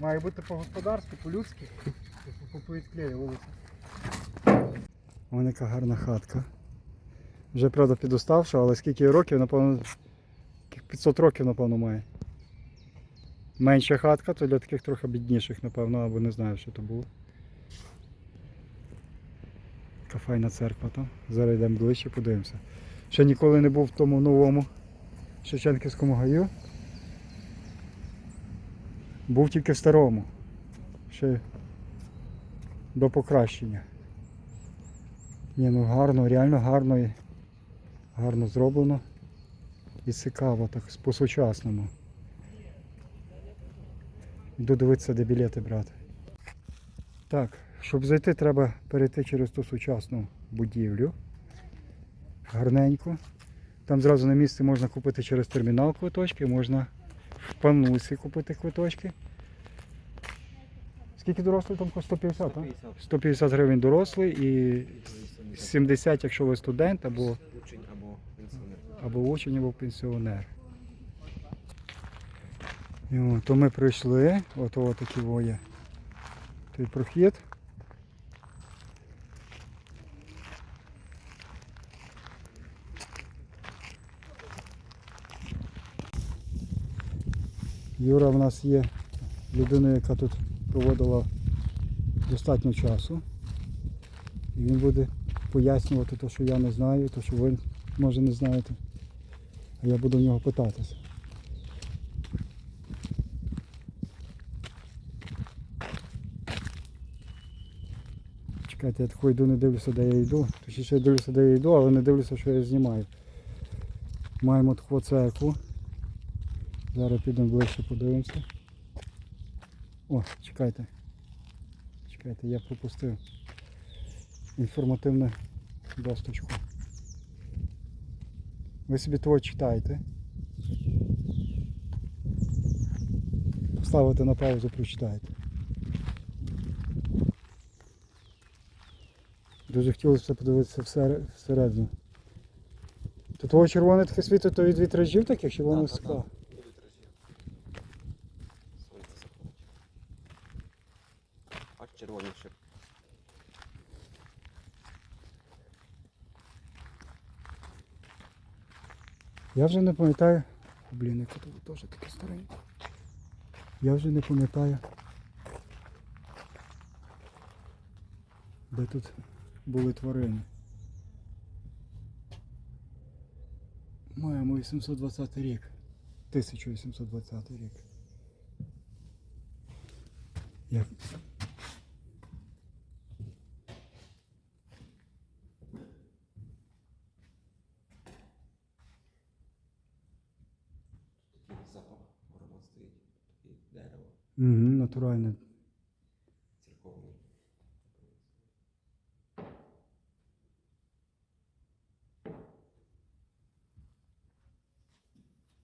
Має бути по-господарськи, по-людськи. По-відклею вулиця. Ось яка гарна хатка. Вже, правда, підуставша, але скільки років, напевно, 500 років, напевно, має. Менша хатка, то для таких трохи бідніших, напевно, або не знаю, що то було. Така файна церква там. Зараз йдемо ближче, подивимося. Ще ніколи не був в тому новому Шевченківському гаю. Був тільки в старому. Ще до покращення. Ні, ну гарно, реально гарно і гарно зроблено. І цікаво, так по-сучасному. Йду дивитися, де білети брати. Так, щоб зайти, треба перейти через ту сучасну будівлю. Гарненько. Там зразу на місці можна купити через термінал квиточки, можна в панусі купити квиточки. Скільки дорослий там? 150, так? 150. 150 гривень дорослий і 70, якщо ви студент або, Учень або пенсіонер. або учень, або пенсіонер. І от, то ми прийшли, от о, такі воє. Той прохід. Юра в нас є людиною, яка тут проводила достатньо часу. І він буде пояснювати те, що я не знаю, те, що ви може не знаєте. А я буду в нього питатися. Чекайте, я тако йду, не дивлюся, де я йду. Точніше я дивлюся, де я йду, але не дивлюся, що я знімаю. Маємо таку церкву. Зараз підемо ближче подивимося. О, чекайте. Чекайте, я пропустив інформативну досточку. Ви собі того читаєте. Ставите на паузу, прочитаєте. Дуже хотілося подивитися всередину. То того червоне таке світло, то від вітражів таких, чи воно Так, так, скла? так. Будуть Я вже не пам'ятаю. Блін, яка тут теж таке стареньке. Я вже не пам'ятаю. Де тут були тварини. Маємо 820 рік. 1820 рік. Як? Натуральне. церковний.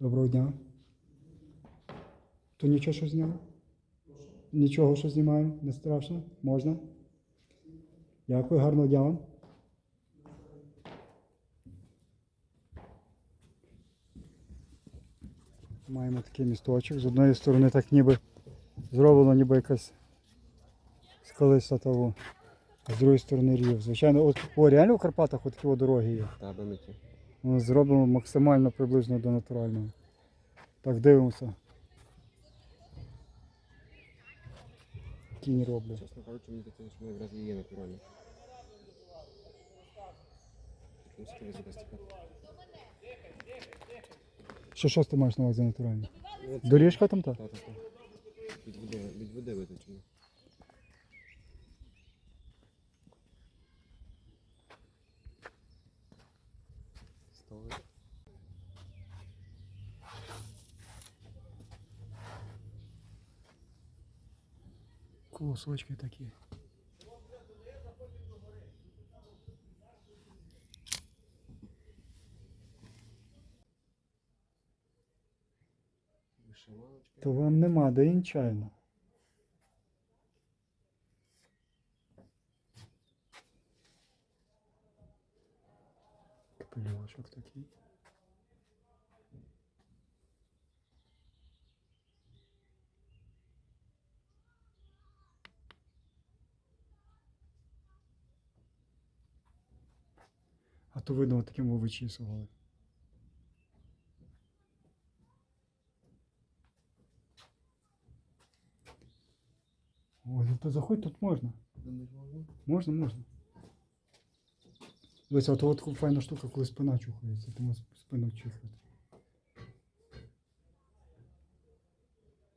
Доброго дня. То нічого, що зняв? Нічого, що знімаємо, не страшно? Можна? Дякую, гарного дня вам. Маємо такий місточок. З одної сторони так ніби зроблено ніби якась скалиста того. А з другої сторони рів. Звичайно, от о, реально в Карпатах от такі дороги є. Та беміті. Воно зроблено максимально приблизно до натурального. Так, дивимося. Кінь роблять. Чесно кажучи, мені здається, що вони якраз і є натуральні. Що, що ти маєш на увазі натуральне? Доріжка там та? Та, та, та. Від води, від води виточено. Столи. Кусочки такі. То вам нема, де інчайно. Капельошок такий. А то видно таким ви вичісували. То заходь, тут можна. Можна? Можна. Дивись, от от файна штука, коли спина чухається, ти можеш спину чухати.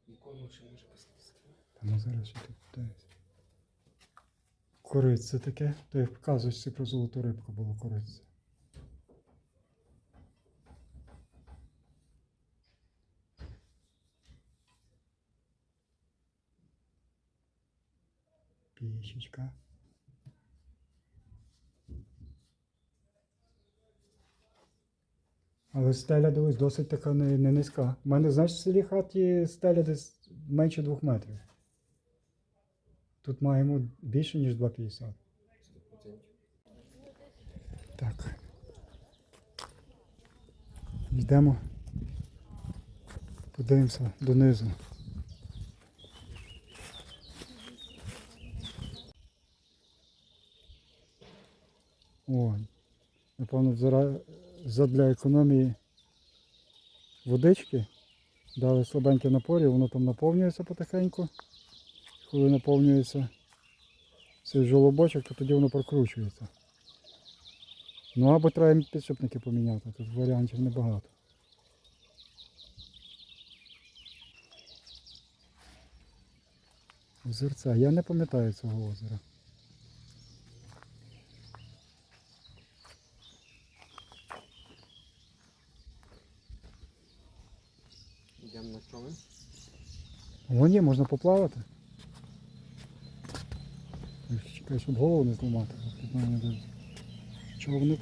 Ікону ще може поставити. Та ну зараз ще тут питаюся. Кориця таке. То як вказуєш про золоту рибку було кориця. Пічечка. Але стеля, дивись, досить така не, не низька. У мене, знаєш, в селі хаті стеля десь менше двох метрів. Тут маємо більше, ніж 2,50. 100%. Так. Йдемо. Подивимося донизу. О, напевно, задля економії водички дали слабеньке напорі, воно там наповнюється потихеньку. Коли наповнюється цей жолобочок, то тоді воно прокручується. Ну або треба підшипники поміняти, тут варіантів небагато. Озерця. Я не пам'ятаю цього озера. Вон є, можна поплавати. Чекай, щоб голову не зламати. Під мене де човник.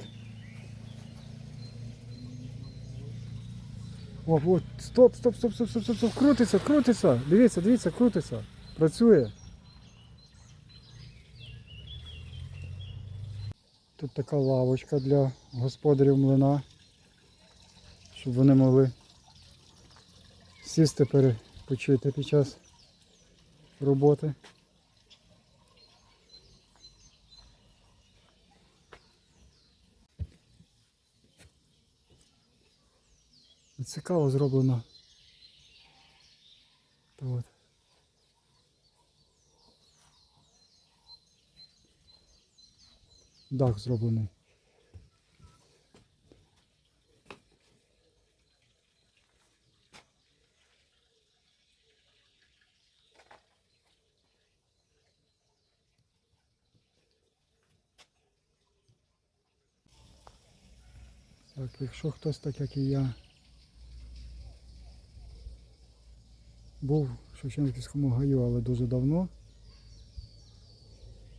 О, от, стоп, стоп, стоп, стоп, стоп, стоп, стоп, крутиться, крутиться. Дивіться, дивіться, крутиться. Працює. Тут така лавочка для господарів млина, щоб вони могли сісти перепочити під час роботи. Цікаво зроблено. Та от. Дах зроблений. Якщо хтось так як і я був в Шевченківському гаю, але дуже давно,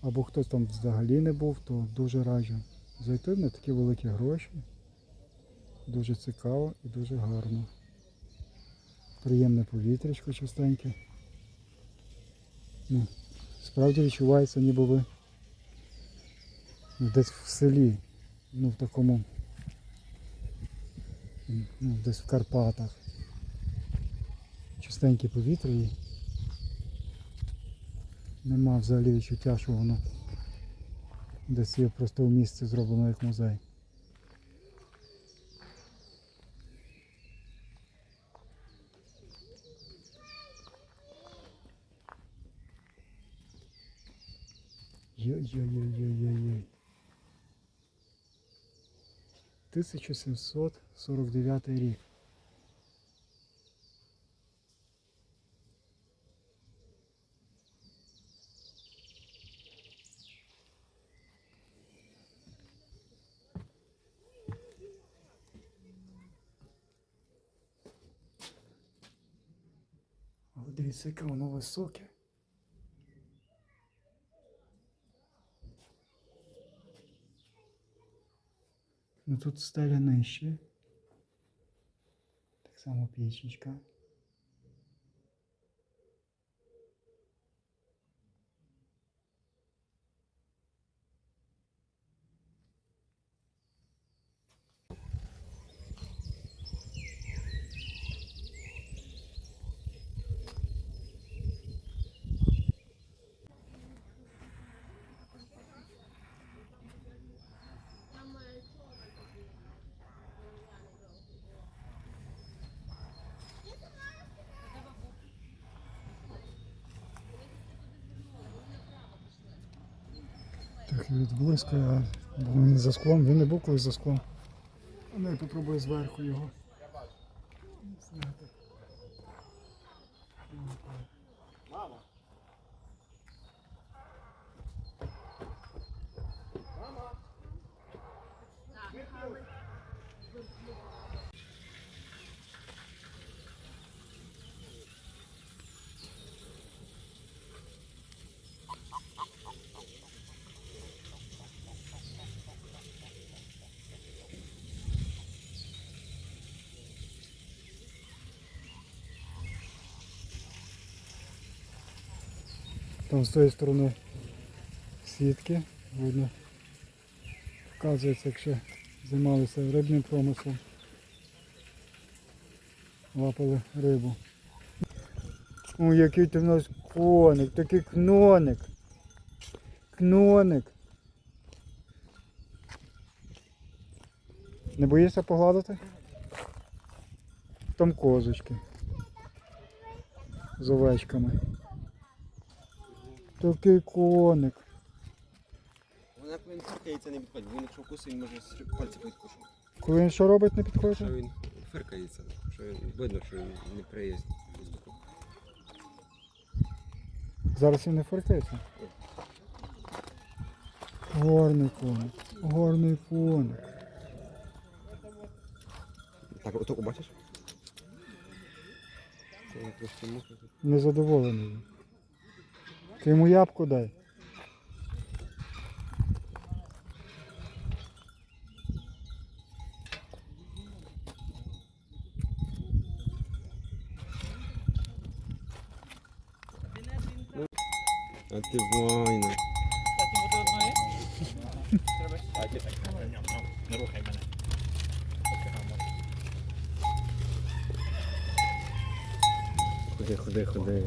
або хтось там взагалі не був, то дуже раджу зайти на такі великі гроші. Дуже цікаво і дуже гарно. Приємне повітрячко частеньке. Ну, справді відчувається, ніби ви десь в селі, ну в такому ну, десь в Карпатах. Чистеньке повітря і нема взагалі відчуття, що воно десь є просто в місці зроблено як музей. Йой-йой-йой-йой-йой. 1749 рік. Дивіться, яке воно високе. Тут стеля нижче. Так само пічечка. Відблискує, бо він за склом, він не був колись за склом. Ну я попробую зверху його. Там з тої сторони сітки, видно. Вказується, якщо займалися рибним промислом. Лапали рибу. О, який ти в нас коник, такий кноник. Кноник. Не боїшся погладити? Там козочки. З овечками. Такий коник. Вона як він фиркається, не підходить. Він якщо вкусить, він може з- пальці підкушувати. Коли він що робить, не Що підходить? він фиркається, що він видно, що він не приїзд. Зараз він не фортеця. Горний коник. Горний коник. Так, отаку бачиш? Незадоволений він. Ти йому ябку дай. А ти воїна. Не рухай мене. Ходи, ходи, ходи.